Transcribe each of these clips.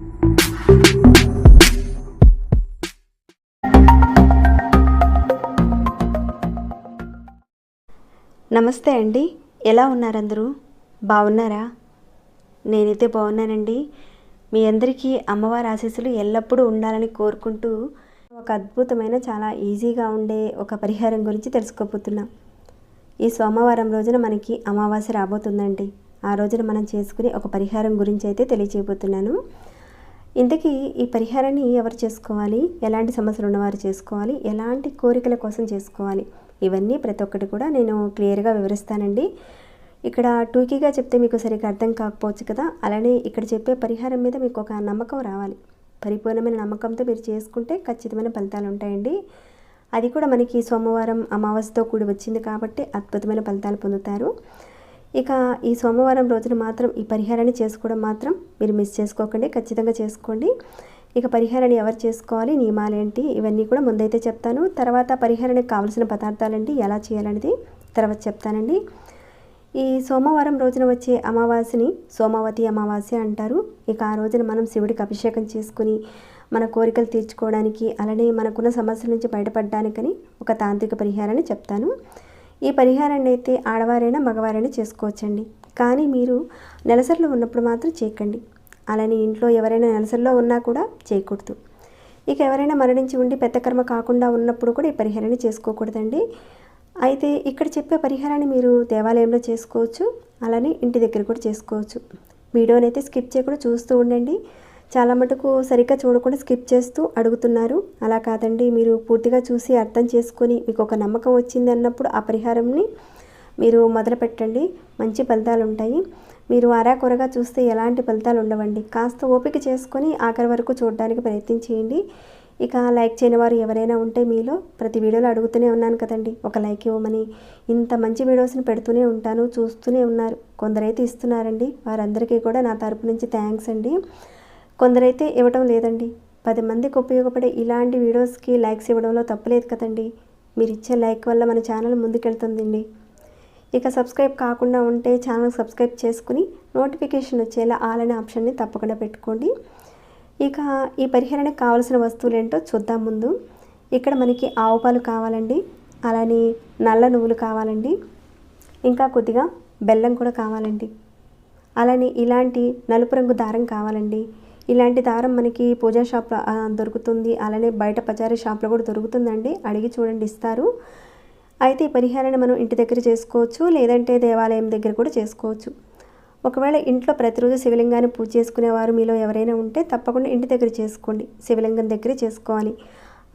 నమస్తే అండి. ఎలా ఉన్నారందరూ? బాగున్నారా? నేనైతే బాగున్నానండి. మీ అందరికీ అమ్మవారి ఆశీస్సులు ఎల్లప్పుడూ ఉండాలని కోరుకుంటూ ఒక అద్భుతమైన చాలా ఈజీగా ఉండే ఒక పరిహారం గురించి తెలుసుకోబోతున్నాం. ఈ సోమవారం రోజున మనకి అమావాస్య రాబోతుందండి. ఆ రోజున మనం చేసుకునే ఒక పరిహారం గురించి అయితే తెలియజేయబోతున్నాను ఇంతకీ ఈ పరిహారాన్ని ఎవరు చేసుకోవాలి? ఎలాంటి సమస్యలు ఉన్నవారు చేసుకోవాలి? ఎలాంటి కోరికల కోసం చేసుకోవాలి? ఇవన్నీ ప్రతి ఒక్కటి కూడా నేను క్లియర్గా వివరిస్తానండి. ఇక్కడ టూకీగా చెప్తే మీకు సరిగ్గా అర్థం కాకపోవచ్చు కదా? అలానే ఇక్కడ చెప్పే పరిహారం మీద మీకు ఒక నమ్మకం రావాలి. పరిపూర్ణమైన నమ్మకంతో మీరు చేసుకుంటే ఖచ్చితమైన ఫలితాలు ఉంటాయండి. అది కూడా మనకి సోమవారం అమావాస్యతో కూడి వచ్చింది కాబట్టి అద్భుతమైన ఫలితాలు పొందుతారు. ఇక ఈ సోమవారం రోజున మాత్రం ఈ పరిహారాన్ని చేసుకోవడం మాత్రం మీరు మిస్ చేసుకోకండి ఖచ్చితంగా చేసుకోండి. ఇక పరిహారాన్ని ఎవరు చేసుకోవాలి నియమాలు ఏంటి ఇవన్నీ కూడా ముందైతే చెప్తాను. తర్వాత పరిహారానికి కావాల్సిన పదార్థాలండి ఎలా చేయాలనేది తర్వాత చెప్తానండి. ఈ సోమవారం రోజున వచ్చే అమావాస్యని సోమవతి అమావాస్య అంటారు. ఇక ఆ రోజున మనం శివుడికి అభిషేకం చేసుకుని మన కోరికలు తీర్చుకోవడానికి అలానే మనకున్న సమస్యల నుంచి బయటపడడానికని ఒక తాంత్రిక పరిహారాన్ని చెప్తాను. ఈ పరిహారాన్ని అయితే ఆడవారైనా మగవారైనా చేసుకోవచ్చండి. కానీ మీరు నెలసరిలో ఉన్నప్పుడు మాత్రం చేయకండి. అలానే ఇంట్లో ఎవరైనా నెలసరిలో ఉన్నా కూడా చేయకూడదు. ఇక ఎవరైనా మరణించి ఉండి పెద్ద కర్మ కాకుండా ఉన్నప్పుడు కూడా ఈ పరిహారాన్ని చేసుకోకూడదండి. అయితే ఇక్కడ చెప్పే పరిహారాన్ని మీరు దేవాలయంలో చేసుకోవచ్చు. అలానే ఇంటి దగ్గర కూడా చేసుకోవచ్చు. వీడియోని అయితే స్కిప్ చేయకుండా చూస్తూ ఉండండి. చాలా మటుకు సరిగ్గా చూడకుండా స్కిప్ చేస్తూ అడుగుతున్నారు. అలా కాదండి మీరు పూర్తిగా చూసి అర్థం చేసుకొని మీకు ఒక నమ్మకం వచ్చింది అన్నప్పుడు ఆ పరిహారంని మీరు మొదలుపెట్టండి మంచి ఫలితాలు ఉంటాయి. మీరు అరాకొరగా చూస్తే ఎలాంటి ఫలితాలు ఉండవండి. కాస్త ఓపిక చేసుకొని ఆఖరి వరకు చూడడానికి ప్రయత్నం చేయండి. ఇక లైక్ చేయని వారు ఎవరైనా ఉంటే మీలో ప్రతి వీడియోలో అడుగుతూనే ఉన్నాను కదండి. ఒక లైక్ ఇవ్వమని ఇంత మంచి వీడియోస్ని పెడుతూనే ఉంటాను చూస్తూనే ఉన్నారు. కొందరైతే ఇస్తున్నారండి. వారందరికీ కూడా నా తరపు నుంచి థ్యాంక్స్ అండి. కొందరైతే ఇవ్వటం లేదండి. పది మందికి ఉపయోగపడే ఇలాంటి వీడియోస్కి లైక్స్ ఇవ్వడంలో తప్పులేదు కదండి. మీరు ఇచ్చే లైక్ వల్ల మన ఛానల్ ముందుకెళ్తుందండి. ఇక సబ్స్క్రైబ్ కాకుండా ఉంటే ఛానల్ సబ్స్క్రైబ్ చేసుకుని నోటిఫికేషన్ వచ్చేలా ఆల్ అనే ఆప్షన్ని తప్పకుండా పెట్టుకోండి. ఇక ఈ పరిహారానికి కావాల్సిన వస్తువులు ఏంటో చూద్దాం ముందు. ఇక్కడ మనకి ఆవు పాలు కావాలండి. అలానే నల్ల నువ్వులు కావాలండి. ఇంకా కొద్దిగా బెల్లం కూడా కావాలండి. అలానే ఇలాంటి నలుపు రంగు దారం కావాలండి. ఇలాంటి దారం మనకి పూజా షాప్లో దొరుకుతుంది. అలానే బయట పచారీ షాప్లో కూడా దొరుకుతుందండి. అడిగి చూడండి ఇస్తారు. అయితే ఈ పరిహారాన్ని మనం ఇంటి దగ్గర చేసుకోవచ్చు లేదంటే దేవాలయం దగ్గర కూడా చేసుకోవచ్చు. ఒకవేళ ఇంట్లో ప్రతిరోజు శివలింగాన్ని పూజ చేసుకునేవారు మీలో ఎవరైనా ఉంటే తప్పకుండా ఇంటి దగ్గర చేసుకోండి. శివలింగం దగ్గరే చేసుకోవాలి.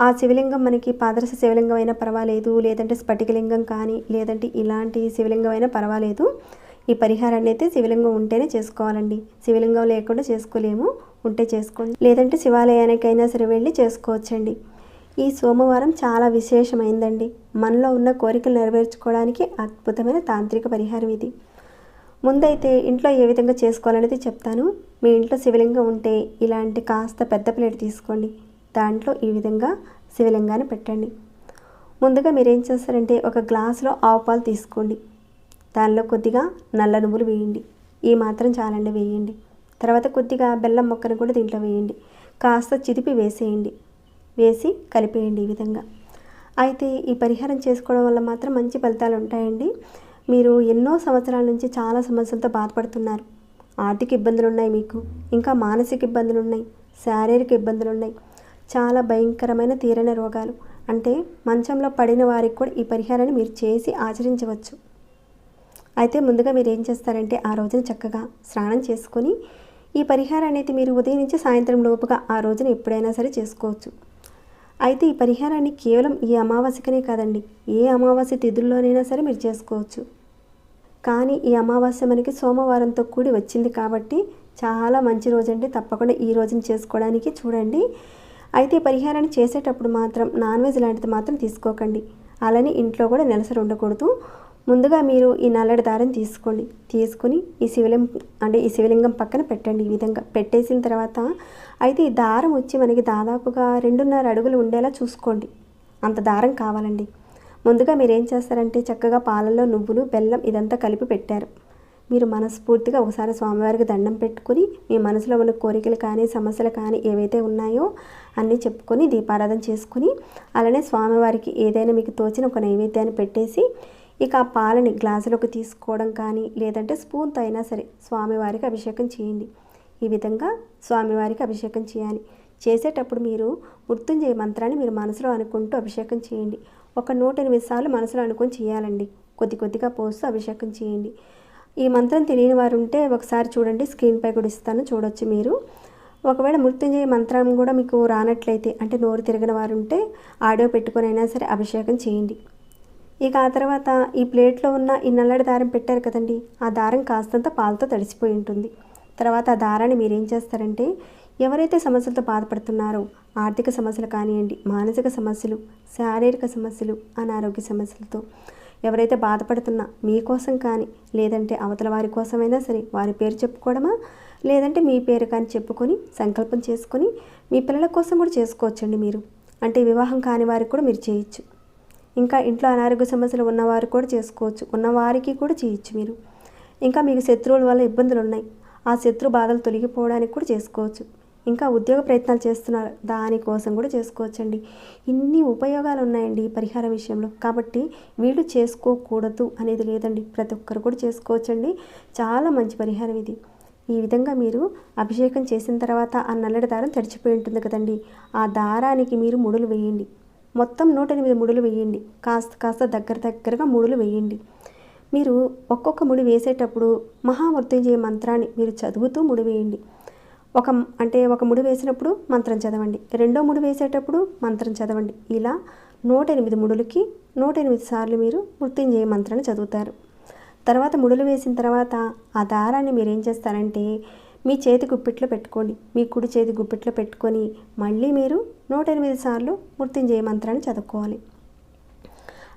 ఆ శివలింగం మనకి పాదరస శివలింగం అయినా పర్వాలేదు లేదంటే స్ఫటికలింగం కానీ లేదంటే ఇలాంటి శివలింగం అయినా పర్వాలేదు. ఈ పరిహారాన్ని అయితే శివలింగం ఉంటేనే చేసుకోవాలండి. శివలింగం లేకుండా చేసుకోలేము. ఉంటే చేసుకోండి. లేదంటే శివాలయానికైనా సరే వెళ్ళి చేసుకోవచ్చండి. ఈ సోమవారం చాలా విశేషమైందండి. మనలో ఉన్న కోరికలు నెరవేర్చుకోవడానికి అద్భుతమైన తాంత్రిక పరిహారం ఇది. ముందైతే ఇంట్లో ఏ విధంగా చేసుకోవాలనేది చెప్తాను. మీ ఇంట్లో శివలింగం ఉంటే ఇలాంటి కాస్త పెద్ద ప్లేట్ తీసుకోండి. దాంట్లో ఈ విధంగా శివలింగాన్ని పెట్టండి. ముందుగా మీరు ఏం చేస్తారంటే ఒక గ్లాసులో ఆవు పాలు తీసుకోండి. దానిలో కొద్దిగా నల్ల నువ్వులు వేయండి. ఈ మాత్రం చాలండి వేయండి. తర్వాత కొద్దిగా బెల్లం మొక్కను కూడా దీంట్లో వేయండి. కాస్త చిదిపి వేసేయండి. వేసి కలిపేయండి ఈ విధంగా. అయితే ఈ పరిహారం చేసుకోవడం వల్ల మాత్రం మంచి ఫలితాలు ఉంటాయండి. మీరు ఎన్నో సంవత్సరాల నుంచి చాలా సమస్యలతో బాధపడుతున్నారు. ఆర్థిక ఇబ్బందులు ఉన్నాయి మీకు. ఇంకా మానసిక ఇబ్బందులు ఉన్నాయి. శారీరక ఇబ్బందులు ఉన్నాయి. చాలా భయంకరమైన తీరని రోగాలు. అంటే మంచంలో పడిన వారికి కూడా ఈ పరిహారాన్ని మీరు చేసి ఆచరించవచ్చు. అయితే ముందుగా మీరు ఏం చేస్తారంటే ఆ రోజున చక్కగా స్నానం చేసుకొని ఈ పరిహారాన్ని అయితే మీరు ఉదయం నుంచి సాయంత్రం లోపుగా ఆ రోజున ఎప్పుడైనా సరే చేసుకోవచ్చు. అయితే ఈ పరిహారాన్ని కేవలం ఈ అమావాస్యకనే కాదండి ఏ అమావాస్య తిథుల్లోనైనా సరే మీరు చేసుకోవచ్చు. కానీ ఈ అమావాస్య మనకి సోమవారంతో కూడి వచ్చింది కాబట్టి చాలా మంచి రోజు అండి తప్పకుండా ఈ రోజున చేసుకోవడానికి చూడండి. అయితే ఈ పరిహారాన్ని చేసేటప్పుడు మాత్రం నాన్ వెజ్ లాంటిది మాత్రం తీసుకోకండి. అలానే ఇంట్లో కూడా నెలసరి ఉండకూడదు. ముందుగా మీరు ఈ నల్లడి దారం తీసుకోండి తీసుకుని ఈ శివలింగం అంటే ఈ శివలింగం పక్కన పెట్టండి ఈ విధంగా. పెట్టేసిన తర్వాత అయితే ఈ దారం వచ్చి మనకి దాదాపుగా రెండున్నర అడుగులు ఉండేలా చూసుకోండి. అంత దారం కావాలండి. ముందుగా మీరు ఏం చేస్తారంటే చక్కగా పాలల్లో నువ్వులు బెల్లం ఇదంతా కలిపి పెట్టారు. మీరు మనస్ఫూర్తిగా ఒకసారి స్వామివారికి దండం పెట్టుకుని మీ మనసులో ఉన్న కోరికలు కానీ సమస్యలు కానీ ఏవైతే ఉన్నాయో అన్నీ చెప్పుకొని దీపారాధన చేసుకుని అలానే స్వామివారికి ఏదైనా మీకు తోచిన ఒక నైవేద్యాన్ని పెట్టేసి ఇక ఆ పాలని గ్లాసులోకి తీసుకోవడం కానీ లేదంటే స్పూన్తో అయినా సరే స్వామివారికి అభిషేకం చేయండి. ఈ విధంగా స్వామివారికి అభిషేకం చేయాలి. చేసేటప్పుడు మీరు మృత్యుంజయ మంత్రాన్ని మీరు మనసులో అనుకుంటూ అభిషేకం చేయండి. ఒక నూట ఎనిమిది సార్లు మనసులో అనుకొని చేయాలండి. కొద్ది కొద్దిగా పోస్తూ అభిషేకం చేయండి. ఈ మంత్రం తెలియని వారు ఉంటే ఒకసారి చూడండి. స్క్రీన్పై కూడా ఇస్తాను. చూడొచ్చు మీరు. ఒకవేళ మృత్యుంజయ మంత్రం కూడా మీకు రానట్లయితే అంటే నోరు తిరగని వారు ఉంటే ఆడియో పెట్టుకొని అయినా సరే అభిషేకం చేయండి. ఇక ఆ తర్వాత ఈ ప్లేట్లో ఉన్న ఈ నల్లడి దారం పెట్టారు కదండి. ఆ దారం కాస్తంత పాలతో తడిసిపోయి ఉంటుంది. తర్వాత ఆ దారాన్ని మీరు ఏం చేస్తారంటే ఎవరైతే సమస్యలతో బాధపడుతున్నారో ఆర్థిక సమస్యలు కానివ్వండి మానసిక సమస్యలు శారీరక సమస్యలు అనారోగ్య సమస్యలతో ఎవరైతే బాధపడుతున్నా మీకోసం కానీ లేదంటే అవతల వారి కోసమైనా సరే వారి పేరు చెప్పుకోవడమా లేదంటే మీ పేరు కానీ చెప్పుకొని సంకల్పం చేసుకొని మీ పిల్లల కోసం కూడా చేసుకోవచ్చండి మీరు. అంటే వివాహం కాని వారికి కూడా మీరు చేయొచ్చు. ఇంకా ఇంట్లో అనారోగ్య సమస్యలు ఉన్నవారు కూడా చేసుకోవచ్చు. ఉన్నవారికి కూడా చేయొచ్చు మీరు. ఇంకా మీకు శత్రువుల వల్ల ఇబ్బందులు ఉన్నాయి. ఆ శత్రు బాధలు తొలగిపోవడానికి కూడా చేసుకోవచ్చు. ఇంకా ఉద్యోగ ప్రయత్నాలు చేస్తున్నారు. దానికోసం కూడా చేసుకోవచ్చండి. ఇన్ని ఉపయోగాలు ఉన్నాయండి ఈ పరిహారం విషయంలో. కాబట్టి వీళ్ళు చేసుకోకూడదు అనేది లేదండి. ప్రతి ఒక్కరు కూడా చేసుకోవచ్చండి. చాలా మంచి పరిహారం ఇది. ఈ విధంగా మీరు అభిషేకం చేసిన తర్వాత ఆ నల్లటి దారం తడిచిపోయి ఉంటుంది కదండి. ఆ దారానికి మీరు ముడులు వేయండి. మొత్తం నూట ఎనిమిది ముడులు వేయండి. కాస్త కాస్త దగ్గర దగ్గరగా ముడులు వేయండి. మీరు ఒక్కొక్క ముడి వేసేటప్పుడు మహామృత్యుంజయ మంత్రాన్ని మీరు చదువుతూ ముడి వేయండి. ఒక అంటే ఒక ముడి వేసినప్పుడు మంత్రం చదవండి. రెండో ముడి వేసేటప్పుడు మంత్రం చదవండి. ఇలా నూట ఎనిమిది ముడులకి నూట ఎనిమిది సార్లు మీరు మృత్యుంజయ మంత్రాన్ని చదువుతారు. తర్వాత ముడులు వేసిన తర్వాత ఆ దారాన్ని మీరు ఏం చేస్తారంటే మీ చేతి గుప్పిట్లో పెట్టుకోండి. మీ కుడి చేతి గుప్పిట్లో పెట్టుకొని మళ్ళీ మీరు నూట ఎనిమిది సార్లు మృత్యుంజయ మంత్రాన్ని చదువుకోవాలి.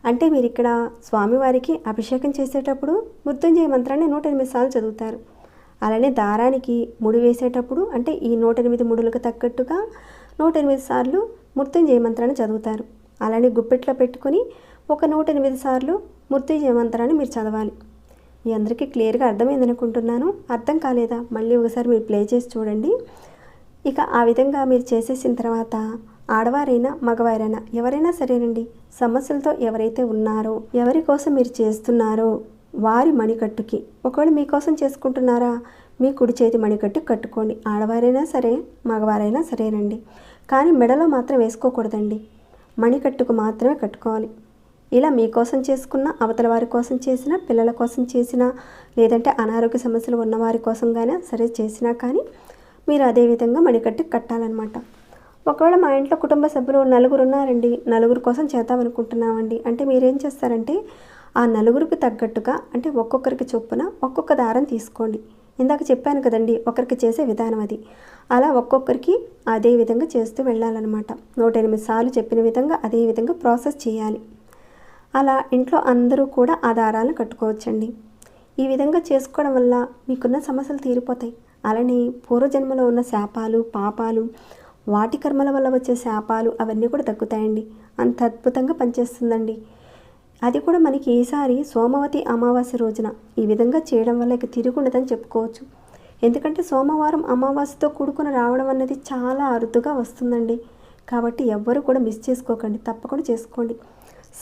అంటే మీరు ఇక్కడ స్వామివారికి అభిషేకం చేసేటప్పుడు మృత్యుంజయ మంత్రాన్ని నూట ఎనిమిది సార్లు చదువుతారు. అలానే దారానికి ముడి వేసేటప్పుడు అంటే ఈ నూట ఎనిమిది ముడులకు తగ్గట్టుగా నూట ఎనిమిది సార్లు మృత్యుంజయ మంత్రాన్ని చదువుతారు. అలానే గుప్పెట్లో పెట్టుకొని ఒక నూట ఎనిమిది సార్లు మృత్యుంజయ మంత్రాన్ని మీరు చదవాలి. మీ అందరికీ క్లియర్గా అర్థమైంది అనుకుంటున్నాను అర్థం కాలేదా? మళ్ళీ ఒకసారి మీరు ప్లే చేసి చూడండి. ఇక ఆ విధంగా మీరు చేసేసిన తర్వాత ఆడవారైనా మగవారైనా ఎవరైనా సరేనండి. సమస్యలతో ఎవరైతే ఉన్నారో ఎవరి కోసం మీరు చేస్తున్నారో వారి మణికట్టుకి. ఒకవేళ మీకోసం చేసుకుంటున్నారా మీ కుడి చేతి మణికట్టు కట్టుకోండి. ఆడవారైనా సరే మగవారైనా సరేనండి. కానీ మెడలో మాత్రం వేసుకోకూడదండి. మణికట్టుకు మాత్రమే కట్టుకోవాలి. ఇలా మీకోసం చేసుకున్న అవతల వారి కోసం చేసిన పిల్లల కోసం చేసిన లేదంటే అనారోగ్య సమస్యలు ఉన్నవారి కోసం కానీ సరే చేసినా కానీ మీరు అదే విధంగా మణికట్టి కట్టాలన్నమాట. ఒకవేళ మా ఇంట్లో కుటుంబ సభ్యులు నలుగురు ఉన్నారండి నలుగురు కోసం చేద్దామనుకుంటున్నామండి అంటే మీరేం చేస్తారంటే ఆ నలుగురికి తగ్గట్టుగా అంటే ఒక్కొక్కరికి చొప్పున ఒక్కొక్క దారం తీసుకోండి. ఇందాక చెప్పాను కదండి ఒకరికి చేసే విధానం అది. అలా ఒక్కొక్కరికి అదే విధంగా చేస్తూ వెళ్ళాలన్నమాట. నూట ఎనిమిది సార్లు చెప్పిన విధంగా అదే విధంగా ప్రాసెస్ చేయాలి. అలా ఇంట్లో అందరూ కూడా ఆ దారాలను కట్టుకోవచ్చండి. ఈ విధంగా చేసుకోవడం వల్ల మీకున్న సమస్యలు తీరిపోతాయి. అలానే పూర్వజన్మలో ఉన్న శాపాలు పాపాలు వాటి కర్మల వల్ల వచ్చే శాపాలు అవన్నీ కూడా తగ్గుతాయండి. అంత అద్భుతంగా పనిచేస్తుందండి. అది కూడా మనకి ఈసారి సోమవతి అమావాస్య రోజున ఈ విధంగా చేయడం వల్ల ఇక తిరుగుండదని చెప్పుకోవచ్చు. ఎందుకంటే సోమవారం అమావాస్యతో కూడుకుని రావడం అన్నది చాలా అరుదుగా వస్తుందండి. కాబట్టి ఎవ్వరూ కూడా మిస్ చేసుకోకండి. తప్పకుండా చేసుకోండి.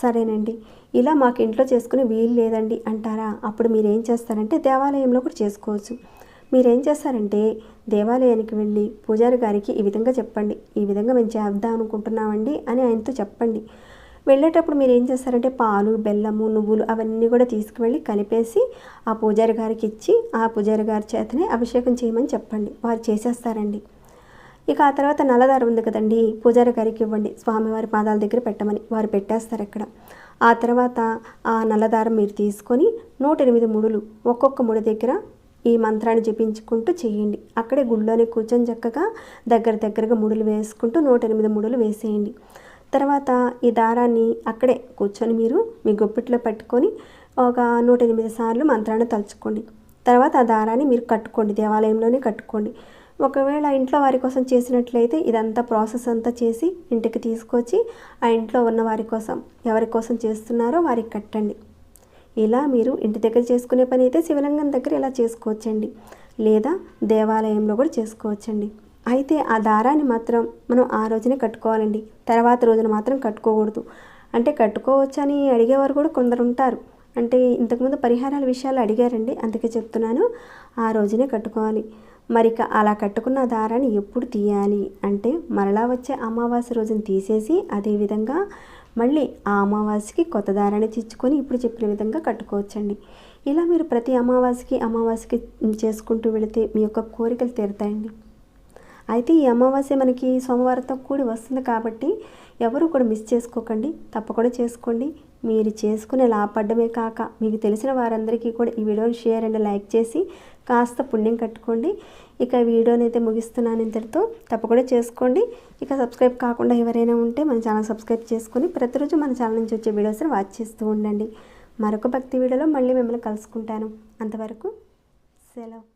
సరేనండి. ఇలా మాకు ఇంట్లో చేసుకునే వీలు లేదండి అంటారా? అప్పుడు మీరు ఏం చేస్తారంటే దేవాలయంలో కూడా చేసుకోవచ్చు. మీరేం చేస్తారంటే దేవాలయానికి వెళ్ళి పూజారి గారికి ఈ విధంగా చెప్పండి ఈ విధంగా మేము చేద్దాం అనుకుంటున్నామండి అని ఆయనతో చెప్పండి. వెళ్ళేటప్పుడు మీరు ఏం చేస్తారంటే పాలు బెల్లము నువ్వులు అవన్నీ కూడా తీసుకువెళ్ళి కలిపేసి ఆ పూజారి గారికి ఇచ్చి ఆ పూజారి గారి చేతనే అభిషేకం చేయమని చెప్పండి. వారు చేసేస్తారండి. ఇక ఆ తర్వాత నల్లదారం ఉంది కదండి పూజారి గారికి ఇవ్వండి. స్వామివారి పాదాల దగ్గర పెట్టమని వారు పెట్టేస్తారు అక్కడ. ఆ తర్వాత ఆ నల్లదారం మీరు తీసుకొని నూట ఎనిమిది ముడులు ఒక్కొక్క ముడి దగ్గర ఈ మంత్రాన్ని జపించుకుంటూ చేయండి. అక్కడే గుళ్ళోనే కూర్చొని చక్కగా దగ్గర దగ్గరగా ముడులు వేసుకుంటూ నూట ఎనిమిది ముడులు వేసేయండి. తర్వాత ఈ దారాన్ని అక్కడే కూర్చొని మీరు మీ గుప్పిట్లో పట్టుకొని ఒక నూట ఎనిమిది సార్లు మంత్రాన్ని తలుచుకోండి. తర్వాత ఆ దారాన్ని మీరు కట్టుకోండి దేవాలయంలోనే కట్టుకోండి. ఒకవేళ ఇంట్లో వారి కోసం చేసినట్లయితే ఇదంతా ప్రాసెస్ అంతా చేసి ఇంటికి తీసుకొచ్చి ఆ ఇంట్లో ఉన్న వారి కోసం ఎవరి కోసం చేస్తున్నారో వారికి కట్టండి. ఇలా మీరు ఇంటి దగ్గర చేసుకునే పని అయితే శివలింగం దగ్గర ఇలా చేసుకోవచ్చండి. లేదా దేవాలయంలో కూడా చేసుకోవచ్చండి. అయితే ఆ దారాన్ని మాత్రం మనం ఆ రోజునే కట్టుకోవాలండి. తర్వాత రోజున మాత్రం కట్టుకోకూడదు. అంటే కట్టుకోవచ్చని అడిగేవారు కూడా కొందరు ఉంటారు. అంటే ఇంతకుముందు పరిహారాల విషయాలు అడిగారండి. అందుకే చెప్తున్నాను. ఆ రోజునే కట్టుకోవాలి. మరి అలా కట్టుకున్న దారాన్ని ఎప్పుడు తీయాలి? అంటే మరలా వచ్చే అమావాస్య రోజున తీసేసి అదేవిధంగా మళ్ళీ ఆ అమావాస్యకి కొత్త దారాన్ని తెచ్చుకొని ఇప్పుడు చెప్పిన విధంగా కట్టుకోవచ్చండి. ఇలా మీరు ప్రతి అమావాస్యకి అమావాస్యకి చేసుకుంటూ వెళితే మీ యొక్క కోరికలు తీరుతాయండి. అయితే ఈ అమావాస్య మనకి సోమవారంతో కూడి వస్తుంది కాబట్టి ఎవరు కూడా మిస్ చేసుకోకండి. తప్పకుండా చేసుకోండి. మీరు చేసుకునే లాభపడ్డమే కాక మీకు తెలిసిన వారందరికీ కూడా ఈ వీడియోని షేర్ అండ్ లైక్ చేసి కాస్త పుణ్యం కట్టుకోండి. ఇక వీడియోని అయితే ముగిస్తున్నాను ఇంతటితో. తప్పకుండా చేసుకోండి. ఇక సబ్స్క్రైబ్ కాకుండా ఎవరైనా ఉంటే మన ఛానల్ సబ్స్క్రైబ్ చేసుకొని ప్రతిరోజు మన ఛానల్ నుంచి వచ్చే వీడియోస్ని వాచ్ చేస్తూ ఉండండి. మరొక భక్తి వీడియోలో మళ్ళీ మిమ్మల్ని కలుసుకుంటాను. అంతవరకు సెలవు.